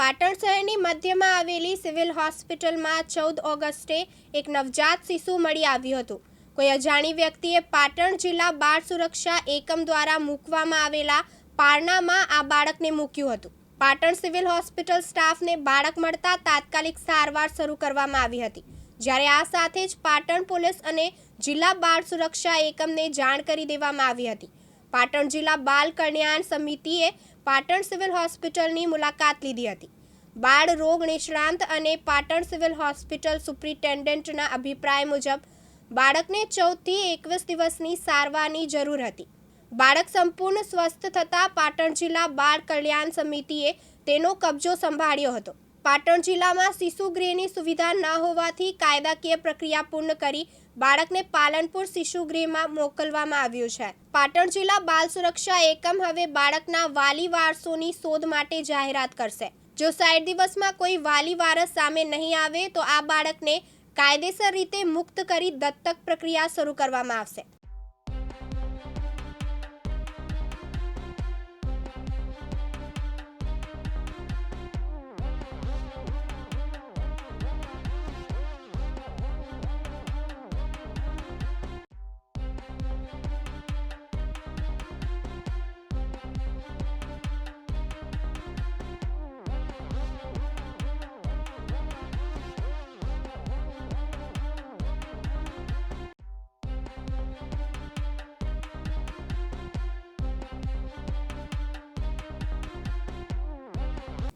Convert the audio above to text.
પાટણ શહેરની મધ્યમાં આવેલી સિવિલ હોસ્પિટલમાં ચૌદ ઓગસ્ટે એક નવજાત શિશુ મળી આવ્યું હતું. કોઈ અજાણી વ્યક્તિએ પાટણ જિલ્લા બાળ સુરક્ષા એકમ દ્વારા મૂકવામાં આવેલા પારણામાં આ બાળકને મૂક્યું હતું. પાટણ સિવિલ હોસ્પિટલ સ્ટાફને બાળક મળતા તાત્કાલિક સારવાર શરૂ કરવામાં આવી હતી. જ્યારે આ સાથે જ પાટણ પોલીસ અને જિલ્લા બાળ સુરક્ષા એકમને જાણ કરી દેવામાં આવી હતી. પાટણ જિલ્લા બાલ કલ્યાણ સમિતિએ પાટણ સિવિલ હોસ્પિટલની મુલાકાત લીધી હતી. બાળ રોગ નિષ્ણાંત અને પાટણ સિવિલ હોસ્પિટલ સુપ્રિન્ટેન્ડન્ટના અભિપ્રાય મુજબ, બાળકને ચૌદથી એકવીસ દિવસની સારવારની જરૂર હતી. બાળક સંપૂર્ણ સ્વસ્થ થતાં પાટણ જિલ્લા બાળ કલ્યાણ સમિતિએ તેનો કબજો સંભાળ્યો હતો. પાટણ જિલ્લામાં શિશુ ગૃહની સુવિધા ન હોવાથી કાયદાકીય પ્રક્રિયા પૂર્ણ કરી બાળકને પાલનપુર શિશુ ગૃહમાં મોકલવામાં આવ્યું છે. પાટણ જિલ્લા બાલ સુરક્ષા એકમ હવે બાળકના વાલી વારસોની શોધ માટે જાહેરાત કરશે. જો સાઠ દિવસમાં કોઈ વાલી વારસ સામે નહીં આવે તો આ બાળકને કાયદેસર રીતે મુક્ત કરી દત્તક પ્રક્રિયા શરૂ કરવામાં આવશે.